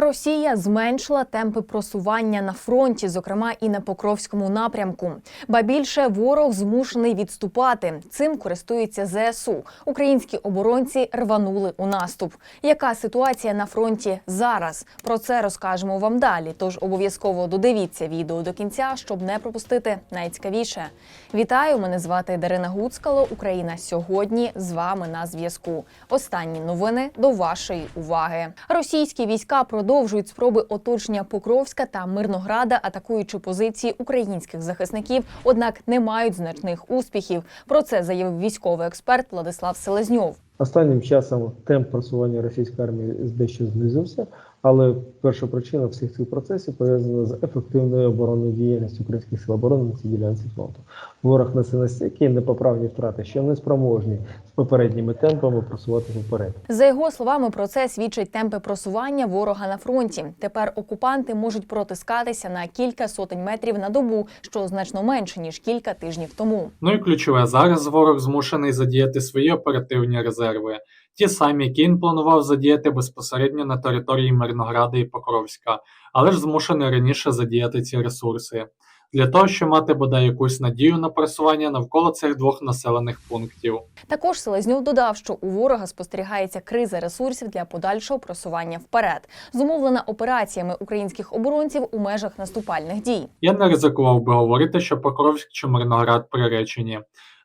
Росія зменшила темпи просування на фронті, зокрема і на Покровському напрямку. Ба більше ворог змушений відступати. Цим користується ЗСУ. Українські оборонці рванули у наступ. Яка ситуація на фронті зараз? Про це розкажемо вам далі. Тож обов'язково додивіться відео до кінця, щоб не пропустити найцікавіше. Вітаю! Мене звати Дарина Гуцкало. Україна сьогодні з вами на зв'язку. Останні новини до вашої уваги. Російські війська продовжують спроби оточення Покровська та Мирнограда, атакуючи позиції українських захисників, однак не мають значних успіхів. Про це заявив військовий експерт Владислав Селезньов. Останнім часом темп просування російської армії дещо знизився, але перша причина всіх цих процесів пов'язана з ефективною оборонною діяльністю українських сил оборони на цій ділянці фронту. Ворог несе настільки непоправні втрати, що не спроможні з попередніми темпами просувати вперед. За його словами, про це свідчать темпи просування ворога на фронті. Тепер окупанти можуть протискатися на кілька сотень метрів на добу, що значно менше ніж кілька тижнів тому. Ну і ключове зараз ворог змушений задіяти свої оперативні резерви, ті самі, які він планував задіяти безпосередньо на території Мирнограда і Покровська, але ж змушений раніше задіяти ці ресурси для того, щоб мати бодай якусь надію на просування навколо цих двох населених пунктів. Також Селезньов додав, що у ворога спостерігається криза ресурсів для подальшого просування вперед, зумовлена операціями українських оборонців у межах наступальних дій. Я не ризикував би говорити, що Покровськ чи Мирноград приречені.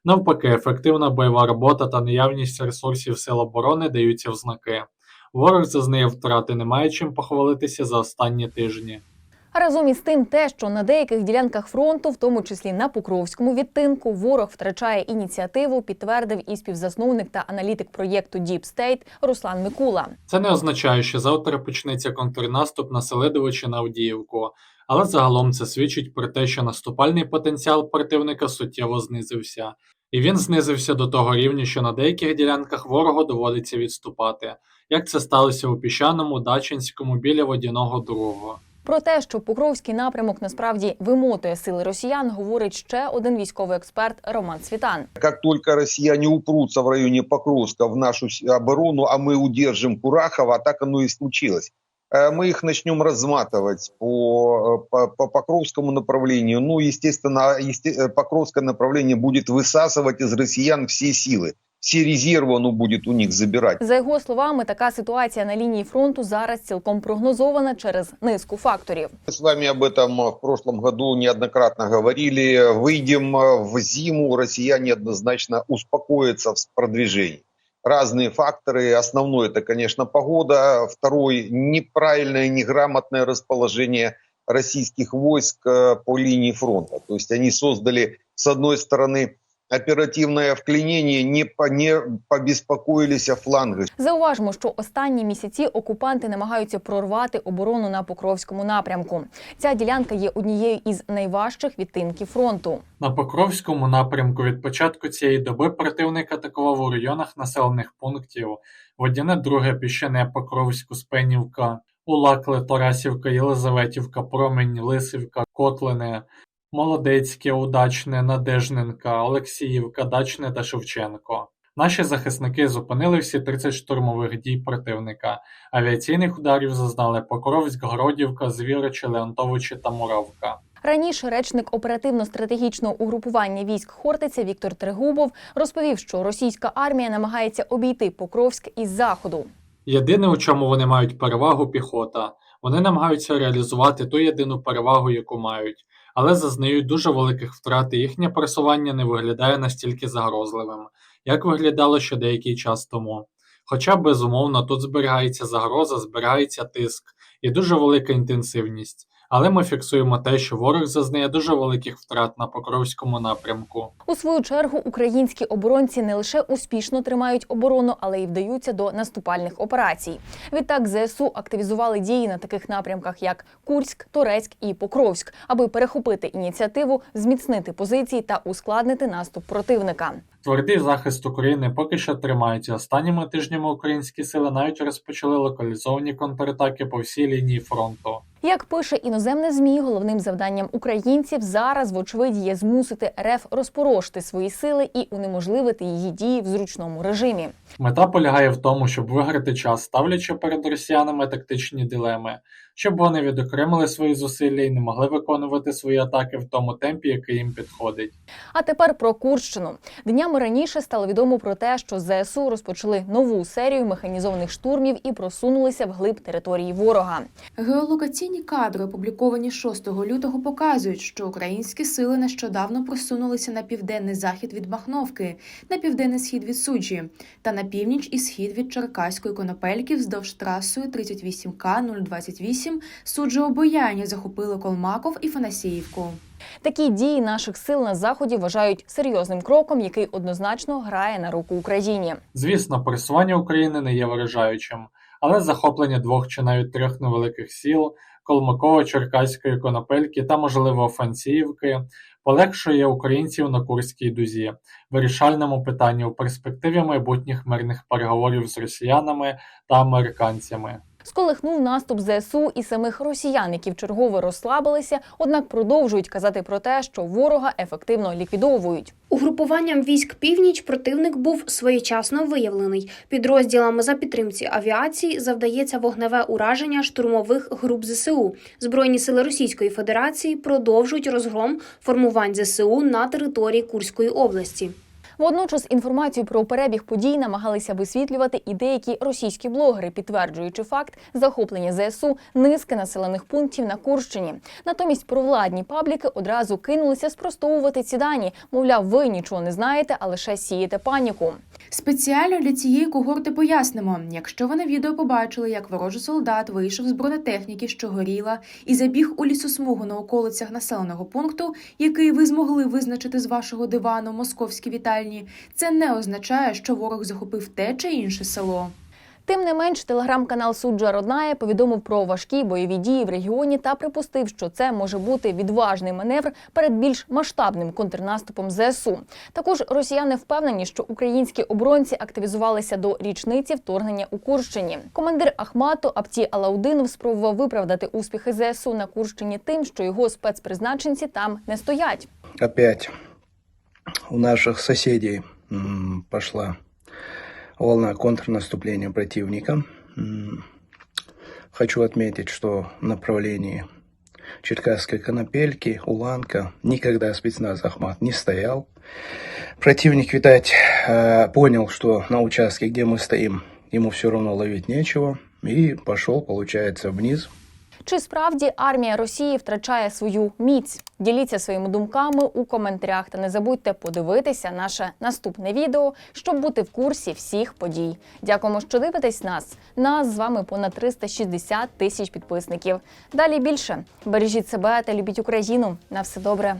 Навпаки, ефективна бойова робота та наявність ресурсів сил оборони даються в знаки. Ворог зазнає втрати, не має чим похвалитися за останні тижні. Разом із тим, те, що на деяких ділянках фронту, в тому числі на Покровському відтинку, ворог втрачає ініціативу, підтвердив і співзасновник та аналітик проєкту Deep State Руслан Микула. Це не означає, що завтра почнеться контрнаступ на Селидово чи на Авдіївку, але загалом це свідчить про те, що наступальний потенціал противника суттєво знизився, і він знизився до того рівня, що на деяких ділянках ворогу доводиться відступати, як це сталося у Піщаному, Дачинському біля Водяного Другого. Про те, що Покровський напрямок насправді вимотує сили росіян, говорить ще один військовий експерт Роман Світан. Как только россияне упрутся в районе Покровска в нашу оборону, а мы удержим Курахова, так оно и случилось. Э, Мы их начнем разматывать по, э, по, по Покровскому направлению. Ну, естественно, есте- э, Покровское направление будет высасывать из россиян все силы. Все резервы оно будет у них забирать. За його словами, така ситуація на лінії фронту зараз цілком прогнозована через низку факторів. Мы с вами об этом э, в прошлом году неоднократно говорили. Выйдем э, в зиму, россияне однозначно успокоятся в продвижении. Разные факторы. Основной это, конечно, погода. Второй неправильное, неграмотное расположение российских войск э, по линии фронта. То есть они создали, с одной стороны, оперативное вклинение, не, по, не побеспокоились о флангах. Зауважимо, що останні місяці окупанти намагаються прорвати оборону на Покровському напрямку. Ця ділянка є однією із найважчих відтинків фронту. На Покровському напрямку від початку цієї доби противник атакував у районах населених пунктів Водяне, Друге, Піщане, Покровськ, Успенівка, Улакле, Тарасівка, Єлизаветівка, Промень, Лисівка, Котлине, Молодецьке, Удачне, Надежненка, Олексіївка, Дачне та Шевченко. Наші захисники зупинили всі 30 штурмових дій противника. Авіаційних ударів зазнали Покровськ, Городівка, Звіричі, Леонтовичі та Муравка. Раніше речник оперативно-стратегічного угрупування військ Хортиця Віктор Трегубов розповів, що російська армія намагається обійти Покровськ із заходу. Єдине, у чому вони мають перевагу піхота. Вони намагаються реалізувати ту єдину перевагу, яку мають, але зазнають дуже великих втрат, і їхнє просування не виглядає настільки загрозливим, як виглядало ще деякий час тому. Хоча, безумовно, тут зберігається загроза, зберігається тиск і дуже велика інтенсивність. Але ми фіксуємо те, що ворог зазнає дуже великих втрат на Покровському напрямку. У свою чергу українські оборонці не лише успішно тримають оборону, але й вдаються до наступальних операцій. Відтак ЗСУ активізували дії на таких напрямках, як Курськ, Торецьк і Покровськ, аби перехопити ініціативу, зміцнити позиції та ускладнити наступ противника. Твердий захист України поки що тримається. Останніми тижнями українські сили навіть розпочали локалізовані контратаки по всій лінії фронту. Як пише іноземне змі, головним завданням українців зараз, вочевидь, є змусити РФ розпорошити свої сили і унеможливити її дії в зручному режимі. Мета полягає в тому, щоб виграти час, ставлячи перед росіянами тактичні дилеми, щоб вони відокремили свої зусилля і не могли виконувати свої атаки в тому темпі, який їм підходить. А тепер про Курщину. Днями раніше стало відомо про те, що ЗСУ розпочали нову серію механізованих штурмів і просунулися вглиб території ворога. Геолокаційні кадри, опубліковані 6 лютого, показують, що українські сили нещодавно просунулися на південний захід від Махновки, на південний схід від Суджі та на північ і схід від Черкаської конопельки вздовж трасою 38К 028 Суджі-Обояння захопили Колмаков і Фанасіївку. Такі дії наших сил на заході вважають серйозним кроком, який однозначно грає на руку Україні. Звісно, пересування України не є вражаючим, але захоплення двох чи навіть трьох невеликих сіл Колмакова, Черкаської Конопельки та, можливо, фансіївки полегшує українців на Курській дузі, вирішальному питанні у перспективі майбутніх мирних переговорів з росіянами та американцями. Сколихнув наступ ЗСУ і самих росіян, які вчергове розслабилися, однак продовжують казати про те, що ворога ефективно ліквідовують. Угрупуванням військ північ противник був своєчасно виявлений. Підрозділами за підтримці авіації завдається вогневе ураження штурмових груп ЗСУ. Збройні сили Російської Федерації продовжують розгром формувань ЗСУ на території Курської області. Водночас інформацію про перебіг подій намагалися висвітлювати і деякі російські блогери, підтверджуючи факт захоплення ЗСУ низки населених пунктів на Курщині. Натомість провладні пабліки одразу кинулися спростовувати ці дані. Мовляв, ви нічого не знаєте, а лише сієте паніку. Спеціально для цієї когорти пояснимо: якщо ви на відео побачили, як ворожий солдат вийшов з бронетехніки, що горіла, і забіг у лісосмугу на околицях населеного пункту, який ви змогли визначити з вашого дивану московські вітальні, це не означає, що ворог захопив те чи інше село. Тим не менш, телеграм-канал Суджа Родная повідомив про важкі бойові дії в регіоні та припустив, що це може бути відважний маневр перед більш масштабним контрнаступом ЗСУ. Також росіяни впевнені, що українські оборонці активізувалися до річниці вторгнення у Курщині. Командир Ахмату Апті Алаудинов спробував виправдати успіхи ЗСУ на Курщині тим, що його спецпризначенці там не стоять. опять у наших соседей м, пошла волна контрнаступления противника. Хочу отметить, что в направлении Черкасской Конопельки, Уланка никогда спецназ Ахмат не стоял. Противник, видать, э, понял, что на участке, где мы стоим, ему все равно ловить нечего, и пошел, получается, вниз, Чи справді армія Росії втрачає свою міць? Діліться своїми думками у коментарях та не забудьте подивитися наше наступне відео, щоб бути в курсі всіх подій. Дякуємо, що дивитесь нас. Нас з вами понад 360 тисяч підписників. Далі більше бережіть себе та любіть Україну. На все добре.